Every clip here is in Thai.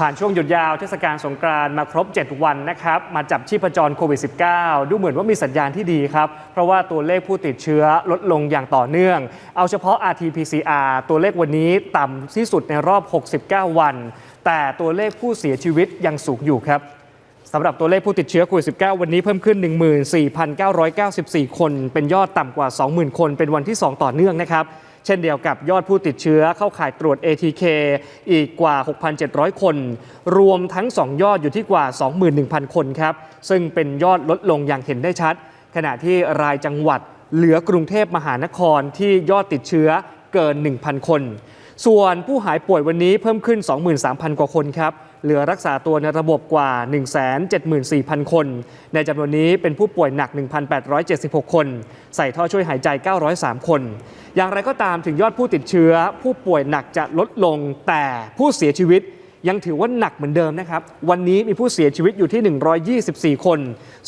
ผ่านช่วงหยุดยาวเทศกาลสงกรานต์มาครบ 7 วันนะครับมาจับชีพจรโควิด -19 ดูเหมือนว่ามีสัญญาณที่ดีครับ เพราะว่าตัวเลขผู้ติดเชื้อลดลงอย่างต่อเนื่อง เอาเฉพาะ RT-PCR ตัวเลขวันนี้ต่ำที่สุดในรอบ 69 วัน แต่ตัวเลขผู้เสียชีวิตยังสูงอยู่ครับสำหรับตัวเลขผู้ติดเชื้อโควิด -19 วันนี้เพิ่มขึ้น 14,994 คน เป็นยอดต่ำกว่า 20,000 คน เป็นวันที่ 2 ต่อเนื่องนะครับ เช่นเดียวกับยอดผู้ติดเชื้อเข้าข่ายตรวจ ATK อีกกว่า 6,700 คน รวมทั้ง 2 ยอดอยู่ที่กว่า 21,000 คนครับ ซึ่งเป็นยอดลดลงอย่างเห็นได้ชัด ขณะที่รายจังหวัดเหลือกรุงเทพมหานครที่ยอดติดเชื้อเกิน 1,000 คน ส่วนผู้หายป่วยวันนี้เพิ่มขึ้น 23,000 กว่าคนครับ เหลือรักษาตัวในระบบกว่า 174,000 คน ในจำนวนนี้เป็นผู้ป่วยหนัก 1,876 คน ใส่ท่อช่วยหายใจ 903 คน อย่างไรก็ตามถึงยอดผู้ติดเชื้อ ผู้ป่วยหนักจะลดลงแต่ผู้เสียชีวิต ยังถือว่าหนักเหมือนเดิมนะครับ วันนี้มีผู้เสียชีวิตอยู่ที่ 124 คน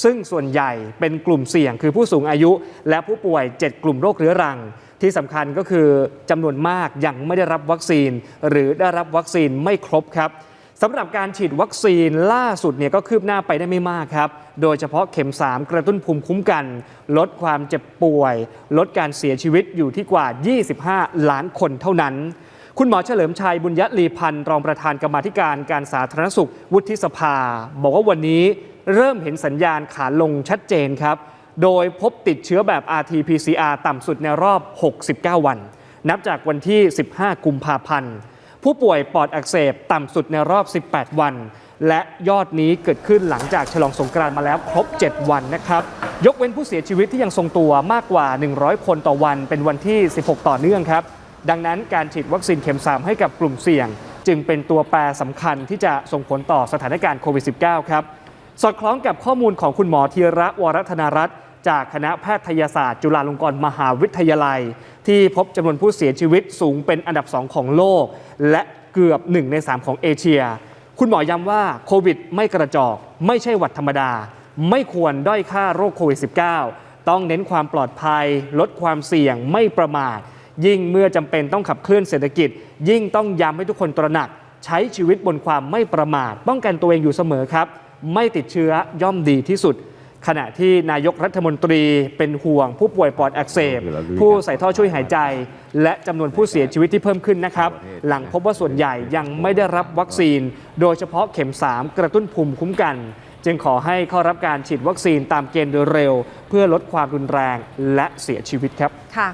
ซึ่งส่วนใหญ่เป็นกลุ่มเสี่ยง คือผู้สูงอายุ และผู้ป่วย 7 กลุ่มโรคเรื้อรัง ที่สำคัญก็คือจำนวนมากยังไม่ได้รับวัคซีน หรือได้รับวัคซีนไม่ครบครับสำหรับการฉีดวัคซีนล่าสุดเนี่ยก็คืบหน้าไปได้ไม่มากครับ โดยเฉพาะเข็ม 3 กระตุ้นภูมิคุ้มกัน ลดความเจ็บป่วย ลดการเสียชีวิตอยู่ที่กว่า 25 ล้านคนเท่านั้น คุณหมอเฉลิมชัยบุญยลีพันธ์รองประธานกรรมาธิการการสาธารณสุข วุฒิสภา บอกว่าวันนี้เริ่มเห็นสัญญาณขาลงชัดเจนครับ โดยพบติดเชื้อแบบ RT-PCR ต่ำสุดในรอบ 69 วัน นับจากวันที่ 15 กุมภาพันธ์ ผู้ป่วยปอดอักเสบต่ำสุดในรอบ 18 วัน และยอดนี้เกิดขึ้นหลังจากฉลองสงกรานต์มาแล้วครบ 7 วันนะครับ ยกเว้นผู้เสียชีวิตที่ยังทรงตัวมากกว่า 100 คนต่อวัน เป็นวันที่ 16 ต่อเนื่องครับ ดังนั้นการฉีดวัคซีนเข็ม 3 ให้กับกลุ่มเสี่ยง จึงเป็นตัวแปรสำคัญที่จะส่งผลต่อสถานการณ์โควิด -19 ครับ สอดคล้องกับข้อมูลของคุณหมอธีระวรธนารัตน์จากคณะแพทยศาสตร์ จุฬาลงกรณ์มหาวิทยาลัย ที่พบจำนวนผู้เสียชีวิตสูงเป็นอันดับ 2 ของโลก และเกือบ 1 ใน 3 ของเอเชีย คุณหมอย้ำว่าโควิดไม่กระจอกไม่ใช่หวัดธรรมดา ไม่ควรด้อยค่าโรคโควิด -19 ต้องเน้นความปลอดภัย ลดความเสี่ยงไม่ประมาท ยิ่งเมื่อจำเป็นต้องขับเคลื่อนเศรษฐกิจ ยิ่งต้องย้ำให้ทุกคนตระหนัก ใช้ชีวิตบนความไม่ประมาท ป้องกันตัวเองอยู่เสมอครับ ไม่ติดเชื้อย่อมดีที่สุด ขณะที่นายกรัฐมนตรีเป็นห่วง ผู้ป่วยปอดอักเสบ ผู้ใส่ท่อช่วยหายใจ และจำนวนผู้เสียชีวิตที่เพิ่มขึ้นนะครับ หลังพบว่าส่วนใหญ่ยังไม่ได้รับวัคซีน โดยเฉพาะเข็ม 3 กระตุ้นภูมิคุ้มกันจึงขอให้เข้ารับการฉีดวัคซีนตามเกณฑ์โดยเร็ว เพื่อลดความรุนแรงและเสียชีวิตครับ ค่ะ